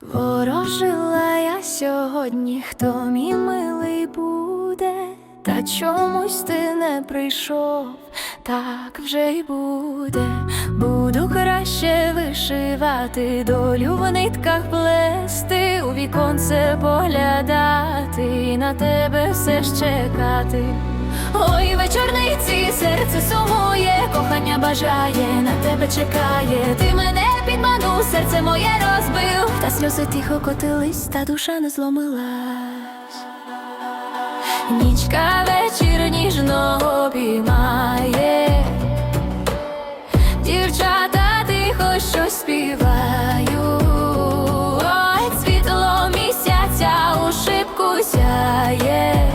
Ворожила я сьогодні, хто мій милий буде, та чомусь ти не прийшов, так вже й буде. Буду краще вишивати, долю в нитках плести, у віконце поглядати і на тебе все ж чекати. Ой, вечорниці, серце сумує, кохання бажає, на тебе чекає. Ти мене підманув, серце моє розбив, та сльози тихо котились, та душа не зломилась. Нічка вечір ніжно обіймає, дівчата тихо щось співають. Ой, світло місяця у сяє,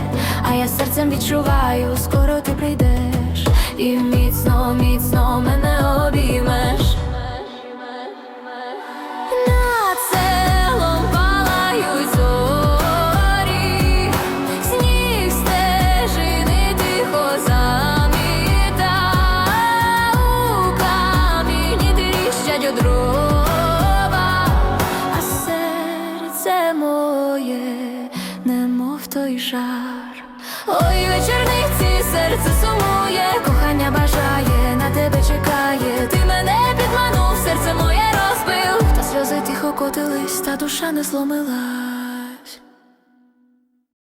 а я серцем відчуваю, скоро ти прийдеш, і міцно, міцно мене моє, немов той жар. Ой, вечорниці, серце сумує, кохання бажає, на тебе чекає. Ти мене підманув, серце моє розбив, та сльози тихо котились, та душа не зломила.